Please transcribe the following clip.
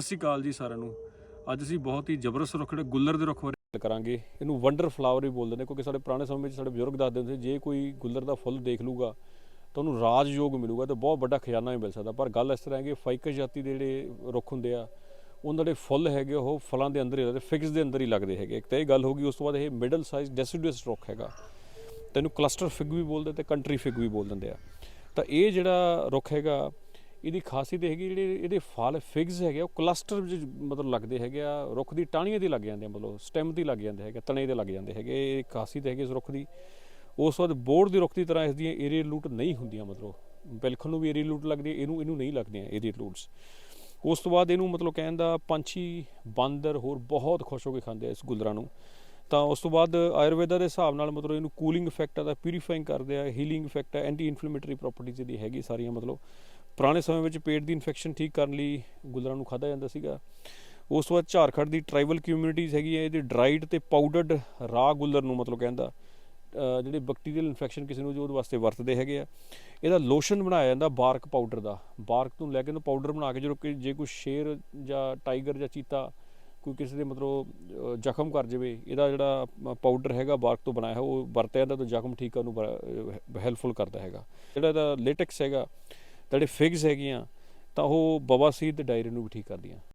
ਸਤਿ ਸ਼੍ਰੀ ਅਕਾਲ ਜੀ ਸਾਰਿਆਂ ਨੂੰ। ਅੱਜ ਅਸੀਂ ਬਹੁਤ ਹੀ ਜ਼ਬਰਦਸਤ ਰੁੱਖ ਜਿਹੜੇ ਗੁੱਲਰ ਦੇ ਰੁੱਖ ਬਾਰੇ ਗੱਲ ਕਰਾਂਗੇ। ਇਹਨੂੰ ਵੰਡਰ ਫਲਾਵਰ ਵੀ ਬੋਲਦੇ ਨੇ, ਕਿਉਂਕਿ ਸਾਡੇ ਪੁਰਾਣੇ ਸਮੇਂ ਵਿੱਚ ਸਾਡੇ ਬਜ਼ੁਰਗ ਦੱਸਦੇ ਹੁੰਦੇ ਸੀ, ਜੇ ਕੋਈ ਗੁੱਲਰ ਦਾ ਫੁੱਲ ਦੇਖ ਲੂਗਾ, ਤਾਂ ਉਹਨੂੰ ਰਾਜਯੋਗ ਮਿਲੂਗਾ, ਤੇ ਬਹੁਤ ਵੱਡਾ ਖਜ਼ਾਨਾ ਵੀ ਮਿਲ ਸਕਦਾ। ਪਰ ਗੱਲ ਇਸ ਤਰ੍ਹਾਂ ਹੈ ਕਿ ਫਾਈਕਸ ਜਾਤੀ ਦੇ ਜਿਹੜੇ ਰੁੱਖ ਹੁੰਦੇ ਆ, ਉਹਨਾਂ ਦੇ ਫੁੱਲ ਹੈਗੇ, ਉਹ ਫਲਾਂ ਦੇ ਅੰਦਰ ਹੀ ਲੱਗਦੇ, ਫਿਕਸ ਦੇ ਅੰਦਰ ਹੀ ਲੱਗਦੇ ਹੈਗੇ। ਇੱਕ ਤਾਂ ਇਹ ਗੱਲ ਹੋ ਗਈ, ਉਸ ਤੋਂ ਬਾਅਦ ਇਹ ਮਿਡਲ ਸਾਈਜ਼ ਡੈਸੀਡੂਅਸ ਰੁੱਖ ਹੈਗਾ। ਤੈਨੂੰ ਕਲਸਟਰ ਫਿਗ ਵੀ ਬੋਲਦੇ ਤੇ ਕੰਟਰੀ ਫਿਗ ਵੀ ਬੋਲ ਦਿੰਦੇ ਆ। ਤਾਂ ਇਹ ਜਿਹੜਾ ਰੁੱਖ ਹੈਗਾ ਇਹਦੀ ਖਾਸੀਅਤ ਹੈਗੀ ਜਿਹੜੇ ਇਹਦੇ ਫਲ ਫਿਗਸ ਹੈਗੇ ਆ, ਉਹ ਕਲਸਟਰ ਵਿੱਚ ਮਤਲਬ ਲੱਗਦੇ ਹੈਗੇ ਆ ਰੁੱਖ ਦੀ ਟਾਹਣੀਆਂ ਦੀ ਲੱਗ ਜਾਂਦੇ ਆ ਮਤਲਬ ਸਟੈਮ ਦੀ ਲੱਗ ਜਾਂਦੇ ਹੈਗੇ ਤਣੇ ਦੇ ਲੱਗ ਜਾਂਦੇ ਹੈਗੇ ਇਹ ਖਾਸੀਅਤ ਹੈਗੀ ਇਸ ਰੁੱਖ ਦੀ। ਉਸ ਤੋਂ ਬਾਅਦ ਬੋਰਡ ਦੇ ਰੁੱਖ ਦੀ ਤਰ੍ਹਾਂ ਇਸ ਦੀਆਂ ਏਰੀਅਲ ਲੂਟ ਨਹੀਂ ਹੁੰਦੀਆਂ ਮਤਲਬ ਬਿਲਕੁਲ ਨੂੰ ਵੀ ਏਰੀਅਲ ਲੂਟ ਲੱਗਦੀ ਹੈ ਇਹਨੂੰ ਇਹਨੂੰ ਨਹੀਂ ਲੱਗਦੀਆਂ ਏਰੀਅਲ ਲੂਟਸ ਉਸ ਤੋਂ ਬਾਅਦ ਇਹਨੂੰ ਮਤਲਬ ਕਹਿਣ ਦਾ ਪੰਛੀ ਬਾਂਦਰ ਹੋਰ ਬਹੁਤ ਖੁਸ਼ ਹੋ ਕੇ ਖਾਂਦੇ ਆ ਇਸ ਗੁੱਲਰਾਂ ਨੂੰ। ਤਾਂ ਉਸ ਤੋਂ ਬਾਅਦ ਆਯੁਰਵੇਦਾ ਦੇ ਹਿਸਾਬ ਨਾਲ ਮਤਲਬ ਇਹਨੂੰ ਕੂਲਿੰਗ ਇਫੈਕਟ ਆਦਾ ਪਿਊਰੀਫਾਈਂਗ ਕਰਦੇ ਆ ਹੀਲਿੰਗ ਇਫੈਕਟ ਆ ਐਂਟੀ ਇਨਫਲੇਮੇਟਰੀ ਪ੍ਰਾਪਰਟੀਜ਼ ਇਹਦੀ ਹੈਗੀ ਸਾਰੀਆਂ ਮਤਲਬ ਪੁਰਾਣੇ ਸਮੇਂ ਵਿੱਚ ਪੇਟ ਦੀ ਇਨਫੈਕਸ਼ਨ ਠੀਕ ਕਰਨ ਲਈ ਗੁੱਲਰਾਂ ਨੂੰ ਖਾਧਾ ਜਾਂਦਾ ਸੀਗਾ। ਉਸ ਤੋਂ ਬਾਅਦ ਝਾਰਖੰਡ ਦੀ ਟ੍ਰਾਈਬਲ ਕਮਿਊਨਿਟੀਜ਼ ਹੈਗੀ ਹੈ, ਇਹਦੇ ਡਰਾਈਡ ਤੇ ਪਾਊਡਰਡ ਰਾ ਗੁੱਲਰ ਨੂੰ ਮਤਲਬ ਕਹਿੰਦਾ ਜਿਹੜੇ ਬੈਕਟੀਰੀਅਲ ਇਨਫੈਕਸ਼ਨ ਕਿਸੇ ਨੂੰ ਜੋ ਉਹਦੇ ਵਾਸਤੇ ਵਰਤਦੇ ਹੈਗੇ ਆ। ਇਹਦਾ ਲੋਸ਼ਨ ਬਣਾਇਆ ਜਾਂਦਾ ਬਾਰਕ ਪਾਊਡਰ ਦਾ। ਬਾਰਕ ਤੋਂ ਲੈ ਕੇ ਉਹਨੂੰ ਪਾਊਡਰ ਬਣਾ ਕੇ ਜਦੋਂ ਕਿ ਜੇ ਕੋਈ ਸ਼ੇਰ ਜਾਂ ਟਾਈਗਰ ਜਾਂ ਚੀਤਾ ਕੋਈ ਕਿਸੇ ਦੇ ਮਤਲਬ ਜ਼ਖਮ ਕਰ ਜਾਵੇ, ਇਹਦਾ ਜਿਹੜਾ ਪਾਊਡਰ ਹੈਗਾ ਬਾਰਕ ਤੋਂ ਬਣਾਇਆ ਹੈ ਉਹ ਵਰਤਿਆ ਜਾਂਦਾ ਤਾਂ ਜ਼ਖਮ ਠੀਕ ਕਰਨ ਨੂੰ ਹੈਲਪਫੁਲ ਕਰਦਾ ਹੈਗਾ। ਜਿਹੜਾ ਇਹਦਾ ਲੇਟੈਕਸ ਹੈਗਾ ਜਿਹੜੇ ਫਿਗਸ ਹੈਗੀਆਂ ਤਾਂ ਉਹ ਬਵਾਸੀਰ ਤੇ ਡਾਇਰੀ ਨੂੰ ਵੀ ਠੀਕ ਕਰਦੀਆਂ।